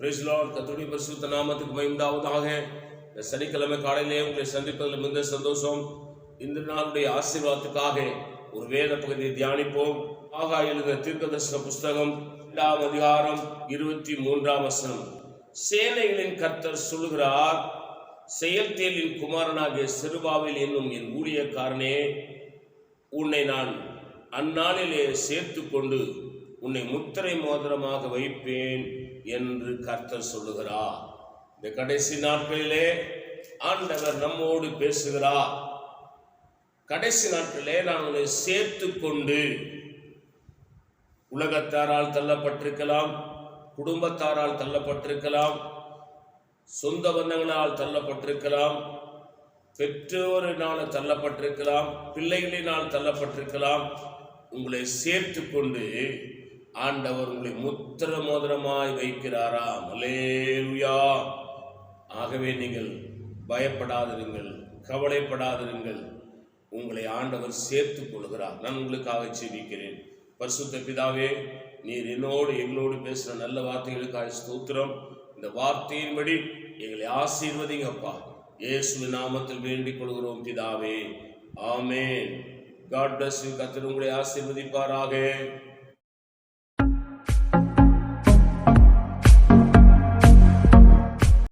Price Lord பரிசுத்த நாமத்துக்கு மகிழ்ந்தாவதாக. இந்த சனிக்கிழமை காலையிலே உங்களை சந்திப்பதில் மிகுந்த சந்தோஷம். இந்த நாளுடைய ஆசீர்வாதத்துக்காக ஒரு வேத பகுதியை தியானிப்போம். ஆகா எழுத தீர்க்கதர்சன புஸ்தகம் இரண்டாம் அதிகாரம் இருபத்தி மூன்றாம் வசனம். சேனைகளின் கர்த்தர் சொல்லுகிறார் செயல்தேலின் குமாரனாகிய சிறுபாவில் என்னும் என் ஊழியக்காரனே உன்னை நான் அந்நாளிலே சேர்த்து கொண்டு உன்னை முத்திரை மோதிரமாக வைப்பேன் என்று கர்த்தர் சொல்லுகிறார். இந்த கடைசி நாட்களிலே ஆண்டவர் நம்மோடு பேசுகிறார். கடைசி நாட்களிலே நான் உன்னை சேர்த்து கொண்டு உலகத்தாரால் தள்ளப்பட்டிருக்கலாம் குடும்பத்தாரால் தள்ளப்பட்டிருக்கலாம் சொந்த பந்தங்களால் தள்ளப்பட்டிருக்கலாம் பெற்றோரினால் தள்ளப்பட்டிருக்கலாம் பிள்ளைகளினால் தள்ளப்பட்டிருக்கலாம். உங்களை சேர்த்து கொண்டு ஆண்டவர் உங்களை முத்திர மோதிரமாய் வைக்கிறாராம். அலேலுயா ஆகவே நீங்கள் பயப்படாதிருங்கள் கவலைப்படாதிருங்கள். உங்களை ஆண்டவர் சேர்த்து கொள்கிறார். நான் உங்களுக்காக செவிக்கிறேன் பரிசுத்த பிதாவே நீர் என்னோடு எங்களோடு பேசுகிற நல்ல வார்த்தைகளுக்காக ஸ்தோத்திரம். இந்த வார்த்தையின்படி எங்களை ஆசீர்வதிங்கப்பா. இயேசு நாமத்தில் வேண்டிக் கொள்கிறோம் பிதாவே. ஆமேன். காட் பிளஸ் யூ கத்திர உங்களை ஆசீர்வதிப்பாராக.